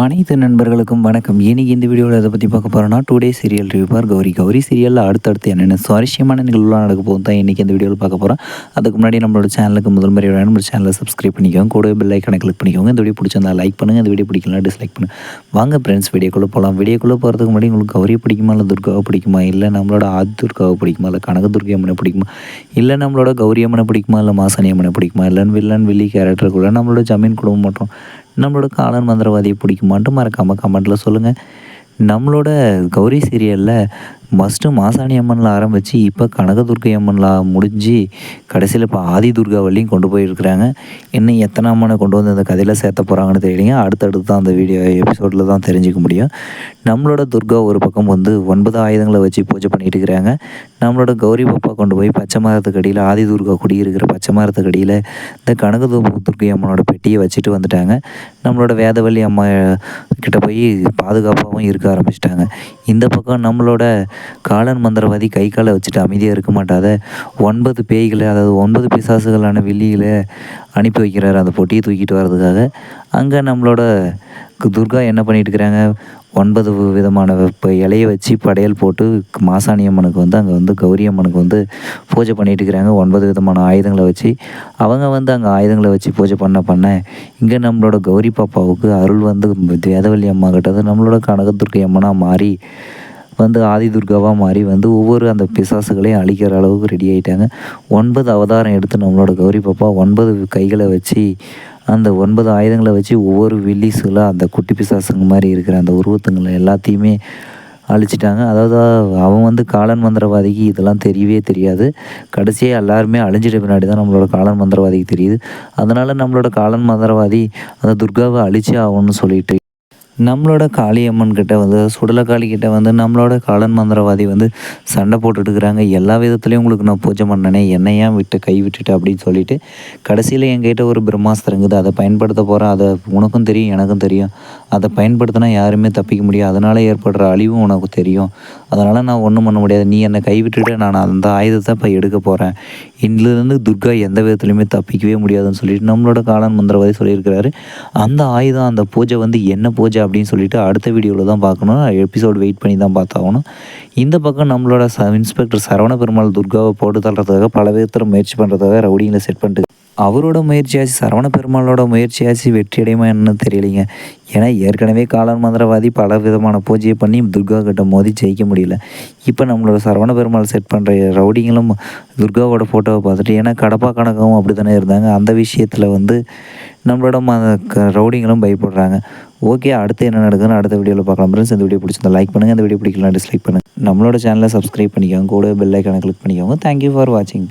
அனைத்து நண்பர்களுக்கும் வணக்கம். இன்னைக்கு இந்த வீடியோவில் அதை பற்றி பார்க்க போகிறோன்னா today serial reviewer Gowri. Gowri சீரியலில் அடுத்தடுத்து என்னென்ன சுவாரஸ்யமான நிகழ்வுலாம் நடக்க போகும் தான் இன்றைக்கி இந்த வீடியோவில் பார்க்க போகிறோம் அதுக்கு முன்னாடி நம்மளோட சேனலுக்கு முதல் முறை வேணும் நம்ம சேனலை சப்ஸ்கிரைப் பண்ணிக்கோங்க. கூட பெல் ஐக்கனை கிளிக் பண்ணிக்கோங்க. இந்த வீடியோ பிடிச்சிருந்தா லைக் பண்ணுங்கள் இந்த வீடியோ பிடிக்கலாம் டிஸ்லைக் பண்ணுங்கள் வாங்க ஃப்ரெண்ட்ஸ் வீடியோக்குள்ளே போகலாம் வீடியோக்குள்ளே போகிறதுக்கு முன்னாடி உங்களுக்கு கௌரி பிடிக்குமா இல்லை துர்காவை பிடிக்குமா இல்லை நம்மளோட ஆதி துர்காவை பிடிக்குமா இல்லை கனக துர்கை அம்மனை பிடிக்குமா இல்லை நம்மளோட கௌரி அம்மனை பிடிக்குமா இல்லை மாசனி அம்மனை பிடிக்குமா இல்லைன்னு வில்லன் வில்லி கேரக்டருக்குள்ளே நம்மளோட ஜமீன் குடும்பம் மற்றும் நம்மளோட காலன் மந்திரவாதியை பிடிக்குமான்ட்டு மறக்காமல் கமெண்ட்டில் சொல்லுங்கள் நம்மளோட கௌரி சீரியலில் ஃபஸ்ட்டு மாசாணி அம்மனில் ஆரம்பித்து இப்போ கனகதுர்கை அம்மனில் முடிஞ்சு கடைசியில் இப்போ ஆதி துர்காவல்லையும் கொண்டு போயிருக்கிறாங்க. இன்னும் எத்தனை அம்மனை கொண்டு வந்து அந்த கதையில் சேர்த்த போகிறாங்கன்னு தெரியலைங்க. அடுத்தடுத்து தான் அந்த வீடியோ எபிசோடில் தான் தெரிஞ்சுக்க முடியும். நம்மளோட துர்கா ஒரு பக்கம் வந்து ஒன்பது ஆயுதங்களை வச்சு பூஜை பண்ணிட்டு இருக்கிறாங்க. நம்மளோட கௌரி பாப்பா கொண்டு போய் பச்சை மரத்துக்கு அடியில் ஆதி துர்கா குடியிருக்கிற பச்சை மரத்துக்கு அடியில் இந்த கனக துர்கை அம்மனோட பெட்டியை வச்சுட்டு வந்துட்டாங்க. நம்மளோட வேதவள்ளி அம்மா கிட்ட போய் பாதுகாப்பாகவும் இருக்க ஆரம்பிச்சிட்டாங்க. இந்த பக்கம் நம்மளோட காலன் மந்திரவாதி கை காலை வச்சுட்டு அமைதியாக இருக்க மாட்டாத. ஒன்பது பேய்களை அதாவது ஒன்பது பிசாசுகளான வெளியில் அனுப்பி வைக்கிறார் அந்த பொட்டியை தூக்கிட்டு வர்றதுக்காக. அங்கே நம்மளோட துர்கா என்ன பண்ணிட்டு இருக்கிறாங்க? ஒன்பது விதமான இப்போ இலையை வச்சு படையல் போட்டு மாசாணி அம்மனுக்கு வந்து அங்கே வந்து கௌரி அம்மனுக்கு வந்து பூஜை பண்ணிகிட்டு இருக்கிறாங்க. ஒன்பது விதமான ஆயுதங்களை வச்சு அவங்க வந்து அங்கே ஆயுதங்களை வச்சு பூஜை பண்ண பண்ண இங்கே நம்மளோட கௌரி பாப்பாவுக்கு அருள் வந்து வேதவல்லி அம்மா கிட்டது நம்மளோட கனகதுர்க்கை அம்மனாக மாறி வந்து ஆதி துர்காவாக மாறி வந்து ஒவ்வொரு அந்த பிசாசுகளையும் அழிக்கிற அளவுக்கு ரெடி ஆகிட்டாங்க ஒன்பது அவதாரம் எடுத்து நம்மளோட கௌரி பாப்பா ஒன்பது கைகளை வச்சு அந்த ஒன்பது ஆயுதங்களை வச்சு ஒவ்வொரு வில்லிஸுகளாக அந்த குட்டி பிசாசுங்க மாதிரி இருக்கிற அந்த உருவத்துங்களை எல்லாத்தையுமே அழிச்சிட்டாங்க. அதாவது அவன் வந்து காலன் மந்திரவாதிக்கு இதெல்லாம் தெரியவே தெரியாது. கடைசியாக எல்லாருமே அழிஞ்சிட்ட பின்னாடி தான் நம்மளோட காலன் மந்திரவாதிக்கு தெரியுது. அதனால் நம்மளோட காலன் மந்திரவாதி அந்த துர்காவை அழிச்சே ஆகணும்னு சொல்லிட்டு நம்மளோட காளியம்மன் கிட்ட வந்து சுடலக்காளி கிட்ட வந்து நம்மளோட காலன் மந்திரவாதி வந்து சண்டை போட்டுட்டுருக்குறாங்க. எல்லா விதத்துலேயும் உங்களுக்கு நான் பூஜை பண்ணனே என்னை ஏன் விட்டு கை விட்டுட்டு அப்படின்னு சொல்லிட்டு கடைசியில் என்கிட்ட ஒரு பிரம்மாஸ்திரம் இருக்குது அதை பயன்படுத்த போகிறேன் அதை உனக்கும் தெரியும் எனக்கும் தெரியும். அதை பயன்படுத்தினா யாருமே தப்பிக்க முடியாது. அதனால் ஏற்படுற அழிவும் உனக்கு தெரியும். அதனால் நான் ஒன்றும் பண்ண முடியாது. நீ என்னை கைவிட்டுட்டு நான் அந்த ஆயுதத்தை இப்போ எடுக்க போகிறேன் இதுலேருந்து துர்கா எந்த விதத்துலையுமே தப்பிக்கவே முடியாதுன்னு சொல்லிட்டு நம்மளோட காலன் மந்திரவாதி சொல்லியிருக்கிறாரு. அந்த ஆயுதம் அந்த பூஜை வந்து என்ன பூஜை அப்படின்னு சொல்லிட்டு அடுத்த வீடியோவில் தான் பார்க்கணும். எபிசோடு வெயிட் பண்ணி தான் பார்த்தாகணும். இந்த பக்கம் நம்மளோட ச இன்ஸ்பெக்டர் சரவண பெருமாள் துர்காவை போட்டு தள்ளுறதுக்காக பல விதத்தில் முயற்சி பண்ணுறதுக்காக ரவுடிங்களை செட் பண்ணிட்டு அவரோட முயற்சியாச்சு சரவண பெருமாளோட முயற்சியாச்சு வெற்றி அடையுமா என்னன்னு தெரியலைங்க. ஏன்னா ஏற்கனவே காலன் மந்திரவாதி பல விதமான பூஜையை பண்ணி துர்கா கிட்ட மோதி ஜெயிக்க முடியல. இப்போ நம்மளோட சரவண பெருமாள் செட் பண்ணுற ரவுடிங்களும் துர்காவோட ஃபோட்டோவை பார்த்துட்டு ஏன்னா கடப்பா கணக்காகவும் அப்படி தானே இருந்தாங்க. அந்த விஷயத்தில் வந்து நம்மளோட ம ரவுடிங்களும் பயப்படுறாங்க. ஓகே அடுத்து என்ன நடக்குதுன்னு அடுத்த வீடியோவில் பார்க்கலாம். ஃப்ரெண்ட்ஸ் இந்த வீடியோ பிடிச்சிருந்தா லைக் பண்ணுங்கள் இந்த வீடியோ பிடிக்கலாம் டிஸ்லைக் பண்ணுங்கள் நம்மளோட சேனலை சப்ஸ்கிரைப் பண்ணிக்கோங்க. கூட பெல் ஐக்கானை கிளிக் பண்ணிக்கோங்க. தேங்க்யூ ஃபார் வாட்சிங்